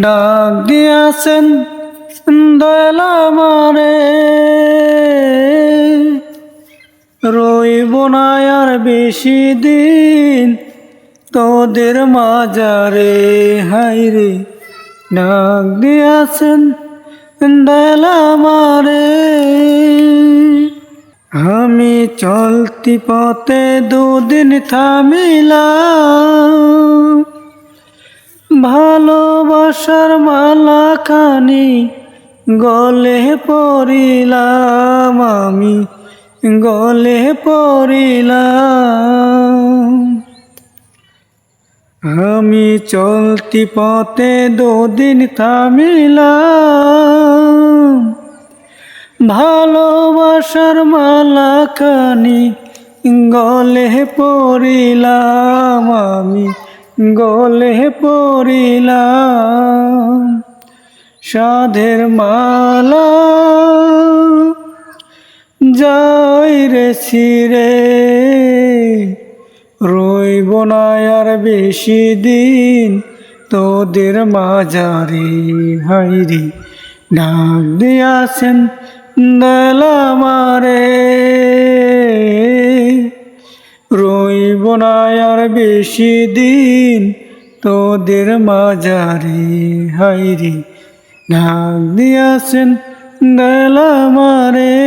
ডাক দিয়াছেন দয়াল আমারে। রইব না আর বেশি দিন তোদের মাজারে। হাইরে ডাক দিয়াছেন দয়াল আমারে। আমি চলতি পথে দুদিন থামিলাম। ভালোবাসার মালা খানি গলে পড়িলাম আমি, গলে পড়িলাম। আমি চলতি পথে দুদিন থামিলাম। ভালোবাসার মালা খানি গলে পড়িলাম আমি গলে পড়িলাম সাধের মালা। যাই রে ছিরে রইব না আর বেশি দিন। তোদের মাজারে হাইরি ডাক দিয়াছেন দলামারে রইব না আর বেশি দিন তোদের মাজারে হাইরি ডাক দিয়াছেন দলামারে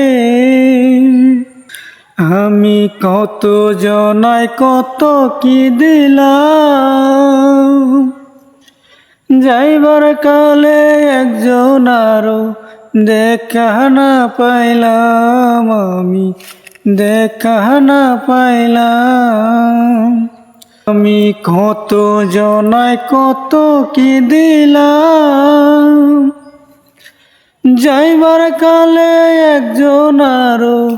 আমি কত জনায় কত কি দিলাম। যাইবার কালে একজন আরও দেখা না পাইলাম আমি। দেখা না পাইলাম। আমি কত জনায় কত কি দিলাম। যাইবার কালে একজন আরও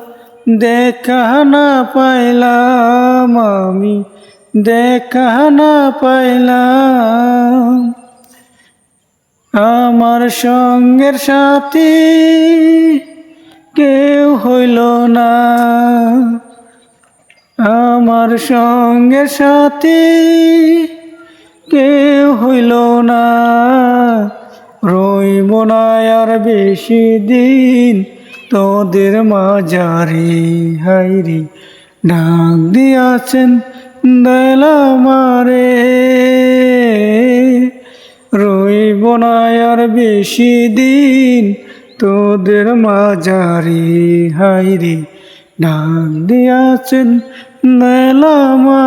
দেখা না পাইলাম। আমি দেখা না পাইলাম। আমার সঙ্গের সাথী কেউ হইল না। আমার সঙ্গে সাথী কেউ হইল না। রইব না আর বেশি দিন তোদের মাজারে হাইরি। ডাক দিয়াছেন দলামারে রইব না আর বেশি দিন তোদের মাঝারি হাইরে ডাক দিয়াছেন দলামারে